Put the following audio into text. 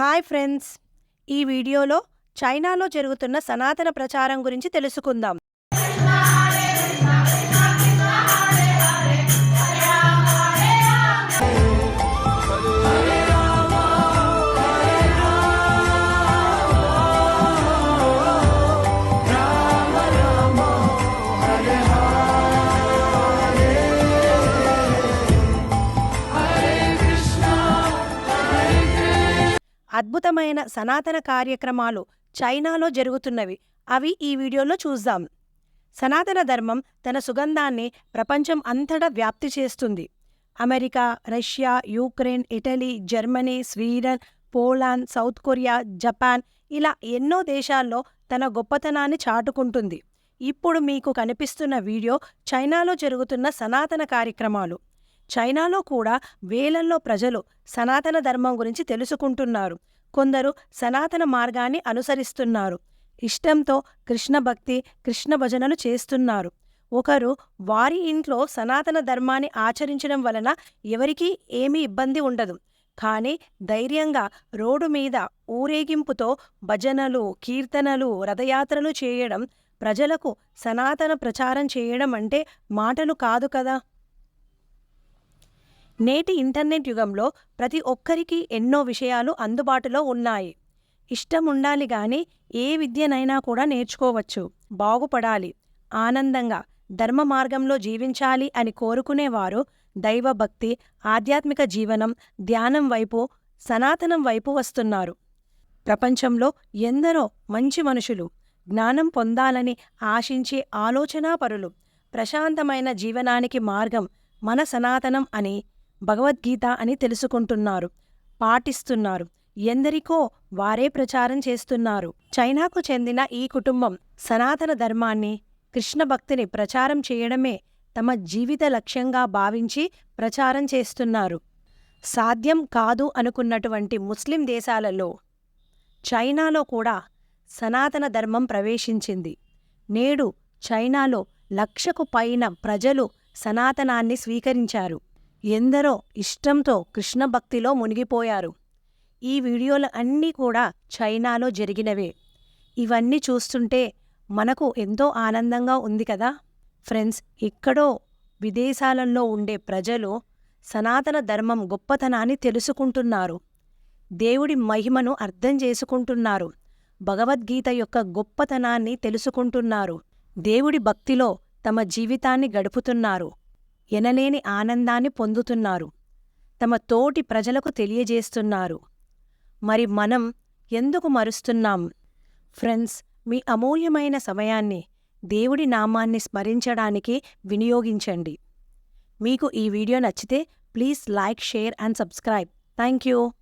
Hi friends. ఈ వీడియోలో చైనాలో జరుగుతున్న సనాతన ప్రచారం గురించి తెలుసుకుందాం. అద్భుతమైన సనాతన కార్యక్రమాలు చైనాలో జరుగుతున్నవి. అవి ఈ వీడియోలో చూద్దాం. సనాతన ధర్మం తన సుగంధాన్ని ప్రపంచం అంతటా వ్యాప్తి చేస్తుంది. America Russia Ukraine Italy Germany Sweden Poland South Korea Japan ఇలా ఎన్నో దేశాల్లో తన గొప్పతనాన్ని చాటుకుంటుంది. ఇప్పుడు మీకు కనిపిస్తున్న వీడియో చైనాలో జరుగుతున్న సనాతన కార్యక్రమాలు. చైనాలో కూడా వేలల్లో ప్రజలు సనాతన ధర్మం గురించి తెలుసుకుంటున్నారు. కొందరు సనాతన మార్గాన్ని అనుసరిస్తున్నారు. ఇష్టంతో కృష్ణ భక్తి కృష్ణ భజనలు చేస్తున్నారు. ఒకరు వారి ఇంట్లో సనాతన ధర్మాన్ని ఆచరించడం వలన ఎవరికీ ఏమీ ఇబ్బంది ఉండదు. కానీ ధైర్యంగా రోడ్డు మీద ఊరేగింపుతో భజనలు కీర్తనలు రథయాత్రలు చేయడం ప్రజలకు సనాతన ప్రచారం చేయడం అంటే మాటలు కాదు కదా? నేటి ఇంటర్నెట్ యుగంలో ప్రతి ఒక్కరికి ఎన్నో విషయాలు అందుబాటులో ఉన్నాయి. ఇష్టం ఉండాలి గాని ఏ విద్యనైనా కూడా నేర్చుకోవచ్చు. బాగుపడాలి. ఆనందంగా ధర్మ మార్గంలో జీవించాలి అని కోరుకునేవారు దైవభక్తి ఆధ్యాత్మిక జీవనం ధ్యానం వైపు సనాతనం వైపు వస్తున్నారు. ప్రపంచంలో ఎందరో మంచి మనుషులు జ్ఞానం పొందాలని ఆశించే ఆలోచనాపరులు ప్రశాంతమైన జీవనానికి మార్గం మన సనాతనం అని భగవద్గీత అని తెలుసుకుంటున్నారు. పాటిస్తున్నారు. ఎందరికో వారే ప్రచారం చేస్తున్నారు. చైనాకు చెందిన ఈ కుటుంబం సనాతన ధర్మాన్ని కృష్ణ భక్తిని ప్రచారం చేయడమే తమ జీవిత లక్ష్యంగా భావించి ప్రచారం చేస్తున్నారు. సాధ్యం కాదు అనుకున్నటువంటి ముస్లిం దేశాలలో చైనాలో కూడా సనాతన ధర్మం ప్రవేశించింది. నేడు చైనాలో లక్షకు పైన ప్రజలు సనాతనాన్ని స్వీకరించారు. ఎందరో ఇష్టంతో కృష్ణ భక్తిలో మునిగిపోయారు. ఈ వీడియోలు అన్నీ కూడా చైనాలో జరిగినవే. ఇవన్నీ చూస్తుంటే మనకు ఎంతో ఆనందంగా ఉంది కదా. ఫ్రెండ్స్ ఎక్కడో విదేశాలలో ఉండే ప్రజలు సనాతన ధర్మం గొప్పతనాన్ని తెలుసుకుంటున్నారు. దేవుడి మహిమను అర్థం చేసుకుంటున్నారు. భగవద్గీత యొక్క గొప్పతనాన్ని తెలుసుకుంటున్నారు. దేవుడి భక్తిలో తమ జీవితాన్ని గడుపుతున్నారు. ఎనలేని ఆనందాన్ని పొందుతున్నారు. తమ తోటి ప్రజలకు తెలియజేస్తున్నారు. మరి మనం ఎందుకు మరుస్తున్నాం? ఫ్రెండ్స్ మీ అమూల్యమైన సమయాన్ని దేవుడి నామాన్ని స్మరించడానికి వినియోగించండి. మీకు ఈ వీడియో నచ్చితే please like share and subscribe. Thank you.